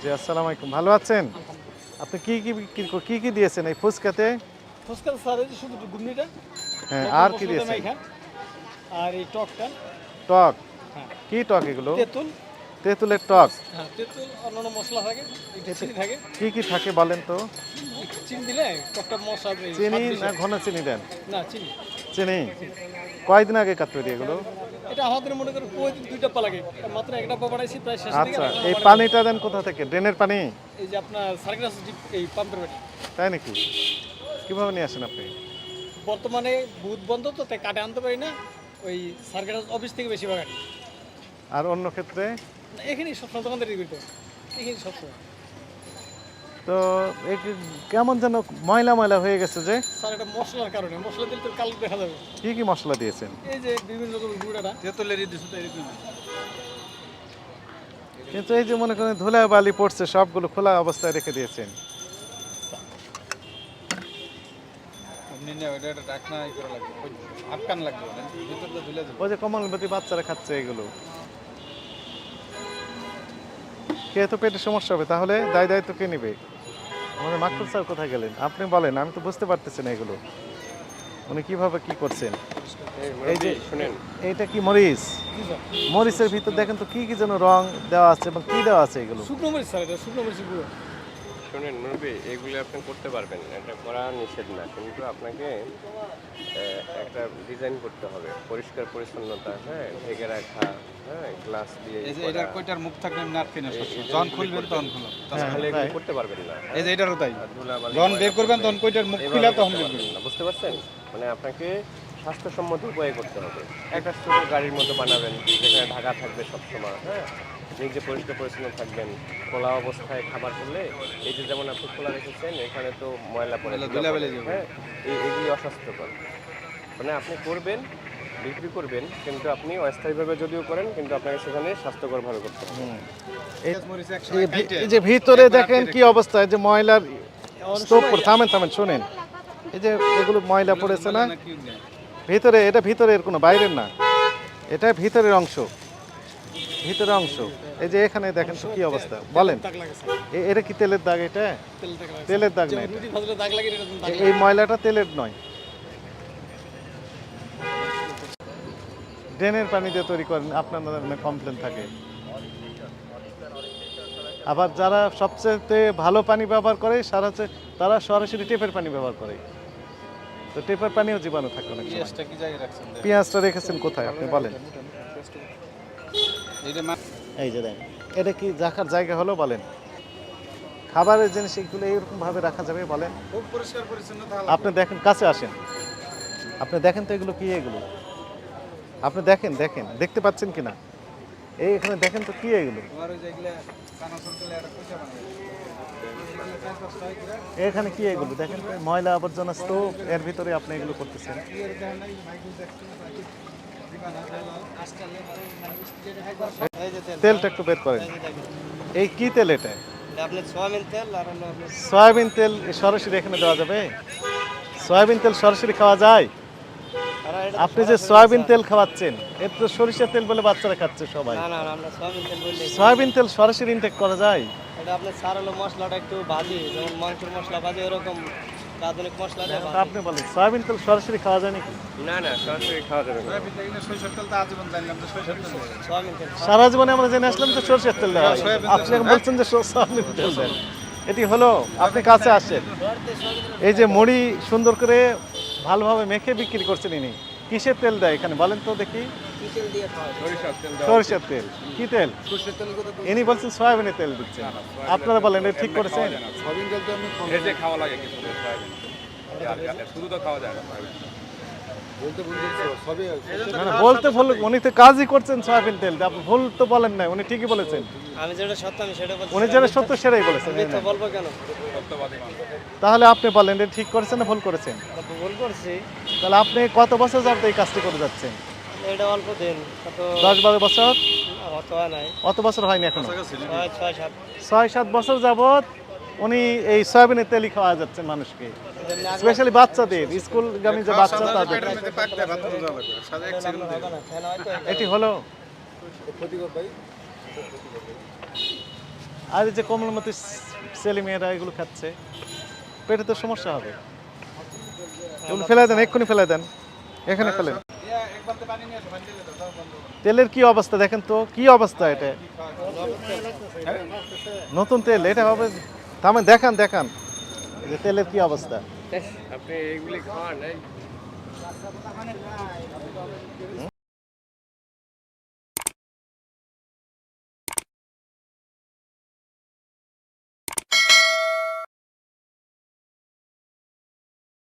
জি আসসালামু আলাইকুম। ভালো আছেন? আপনি কি কি কি কি কি দিয়েছেন এই ফুচকাতে? ফুচকা স্যার এই শুধু ঘুগনিটা। হ্যাঁ আর কি দিয়েছেন? আর এই টকটা। টক? হ্যাঁ। কি টক এগুলো? তেঁতুল। তেঁতুলের টক? হ্যাঁ তেঁতুল অন্যান্য মশলা থাকে থাকে। কি কি থাকে বলেন তো? চিনি দিলে টকটা মশলা চিনি না ঘন চিনি দেন। না চিনি। চিনি? কয়দিন আগে কাট তৈরি এগুলো? এটা আমাদের মনে করেন কই দুইটা পা লাগে। মাত্র একটা পা প্রায় শেষ আচ্ছা এই পানিটা দেন কোথা থেকে? ড্রেনের পানি? এই যে আপনার সার্কাস এই পাম্পের তাই নাকি? কীভাবে নিয়ে আসেন আপনি? বর্তমানে বুথ বন্ধ তো তাই কাটে আনতে পারি না। ওই সার্কাস অফিস থেকে বেশি বাগানি। আর অন্য ক্ষেত্রে? এখানেই সবসময় দোকানদারি করতে এখানে সবসময় তো কেমন যেন ময়লা ময়লা হয়ে গেছে যে। স্যার এটা মশলার কারণে। মশলা দিলে তো কালো দেখা যাবে। কি কি মশলা দিয়েছেন? এই যে বিভিন্ন রকমের গুঁড়াটা। তেঁতুলের দিচ্ছে তো এরকম কিন্তু এই যে মনে করেন ধুলা বালি পড়ছে সবগুলো খোলা অবস্থায় রেখে দিয়েছেন। ওই যে কমলবতী বাচ্চারা খাচ্ছে এগুলো। খেয়ে তো পেটের সমস্যা হবে তাহলে দায় দায়িত্ব কে নেবে? আমাদের মাকতুল স্যার কোথায় গেলেন? আপনি বলেন আমি তো বুঝতে পারতেছি না এগুলো। উনি কীভাবে কি করছেন? এই যে শুনেন। এইটা কি মরিচ? মরিচের ভিতর দেখেন তো কি কি যেন রং দেওয়া আছে এবং কি দেওয়া আছে এগুলো? শুকনো মরিচ স্যার এটা শুকনো মরিচ গুঁড়ো। শুনেন মুরব্বী এগুলি আপনি করতে পারবেন এটা করা নিষেধ না। কিন্তু আপনাকে একটা ডিজাইন করতে হবে পরিষ্কার পরিচ্ছন্নতা হ্যাঁ ঢেকে রাখা হ্যাঁ গ্লাস দিয়ে এই যে এটার কয়টার মুখ থাকবে না যখন খুলবেন তখন তাহলে এগুলি করতে পারবেন না। এই যে এটারও তাই? যখন বের করবেন। তখন কয়টার মুখ খুলে তখন বের করবেন। না, বুঝতে পারছেন? মানে আপনাকে স্বাস্থ্যসম্মত উপায়ে করতে হবে। একটা ছোট গাড়ির মতো বানাবেন যেখানে ঢাকা থাকবে সবসময় হ্যাঁ? নিজে পরিষ্কার পরিচ্ছন্ন থাকবেন খোলা অবস্থায় খাবার করলে এই যে যেমন আপনি খোলা রেখেছেন এখানে তো ময়লা পড়ে। হ্যাঁ? এই- এগুলি অস্বাস্থ্যকর। মানে আপনি করবেন বিক্রি করবেন কিন্তু আপনি অস্থায়ীভাবে যদিও করেন কিন্তু আপনাকে সেখানে স্বাস্থ্যকরভাবে করতে হবে। এই- যে ভিতরে দেখেন কি অবস্থা যে ময়লার থামেন থামেন শুনেন। এই যে এগুলো ময়লা পড়েছে না? ভিতরে, এটা ভিতরের কোনো, বাইরের না। এটা ভিতরের অংশ। ভিতরের অংশ। এই যে এখানে দেখেন তো কি অবস্থা। বলেন এটা কি তেলের দাগ এটা? তেলের দাগ না এই ময়লাটা তেলের নয়। ড্রেনের পানি দিয়ে তৈরি করেন, আপনার কমপ্লেন থাকে? আবার যারা সবচেয়ে ভালো পানি ব্যবহার করে, সারা তারা সরাসরি টেপের পানি ব্যবহার করে। তো টেপের পানিও জীবাণু থাকে অনেক। পেঁয়াজটা কি জায়গায় রাখছেন? পেঁয়াজটা রেখেছেন কোথায় আপনি বলেন। এই যে দেখেন এটা কি রাখার জায়গা হলো বলেন। খাবারের জিনিস এগুলো এইরকম ভাবে রাখা যাবে বলেন। খুব পরিষ্কার পরিচ্ছন্নতা আপনি দেখেন কাছে আসেন। আপনি দেখেন তো এগুলো কি এগুলো? আপনি দেখেন দেখেন দেখতে পাচ্ছেন কিনা? এই এখানে দেখেন তো কি এগুলো? এখানে কি এগুলো? দেখেন ময়লা আবর্জনা স্টোভ এর ভিতরে আপনি এগুলো করতেছেন। তেলটা একটু বের করেন। এই কি তেল এটা? সোয়াবিন তেল সরাসরি এখানে দেওয়া যাবে? সয়াবিন তেল সরাসরি খাওয়া যায়? আপনি যে সয়াবিন তেল খাওয়াচ্ছেন এর তো সরিষার তেল বলে বাচ্চারা খাচ্ছে সবাই। না না না, আমরা সোয়াবিন তেল বললে সয়াবিন তেল সরাসরি ইনটেক করা যায়? এটা আপনার সার মশলাটা একটু ভাজি যেমন মাংসের মশলা ভাজি এরকম আধুনিক মশলা দিয়ে আপনি বলেন সয়াবিন তেল সরাসরি খাওয়া যায় নাকি? না না সরাসরি খাওয়া যাবে সয়াবিন তেল সরিষার তেল তো আজীবন জানলাম তো সরিষার তেল সোয়াবিন তেল সারা জীবনে আমরা জেনে আসলাম তো সরষের তেল দেওয়া হয়। আপনি বলছেন যে সয়াবিন তেল দেন। এটি হলো আপনি কাছে আসেন। এই যে মুড়ি সুন্দর করে ভালোভাবে মেখে বিক্রি করছেন ইনি। কিসের তেল দেয় এখানে? বলেন তো দেখি? সরিষার তেল দেওয়া সরষের তেল। কি তেল? সরিষার ইনি বলছেন সয়াবিনের তেল দিচ্ছেন। আপনারা বলেন এটা ঠিক করেছেন? খাওয়া লাগে শুধু তো খাওয়া যায় না বলতে ভুল উনি তো কাজই করছেন সয়াবিন তেল আপনি ভুল তো বলেন নাই উনি ঠিকই বলেছেন। আমি যেটা সত্য আমি সেটা বলছি। উনি যেটা সত্য সেটাই বলেছেন। বলব কেন? তাহলে আপনি বলেন এটা ঠিক করেছেন না ভুল করেছেন? কত ভুল করছি। তাহলে আপনি কত বছর যাবত এই কাজটি করে যাচ্ছেন? এটা অল্প দিন দশ বারো বছর? অত হয় বছর হয়নি এখন? ছয় সাত বছর যাবত উনি এই সয়াবিনের তেলই খাওয়া যাচ্ছেন মানুষকে। স্পেশালি বাচ্চাদের স্কুলগামী যে বাচ্চা তাদের। এটি হলো আর যে কমলমতি ছেলে মেয়েরা এগুলো খাচ্ছে পেটে তো সমস্যা হবে। এগুলো ফেলে দেন এক্ষুনি ফেলে দেন। এখানে ফেলেন। তেলের কি অবস্থা দেখেন তো কি অবস্থা এটা? নতুন তেল এটা হবে থামেন দেখান দেখান। যে তেলের কি অবস্থা? আপনি এইগুলি খাওয়ান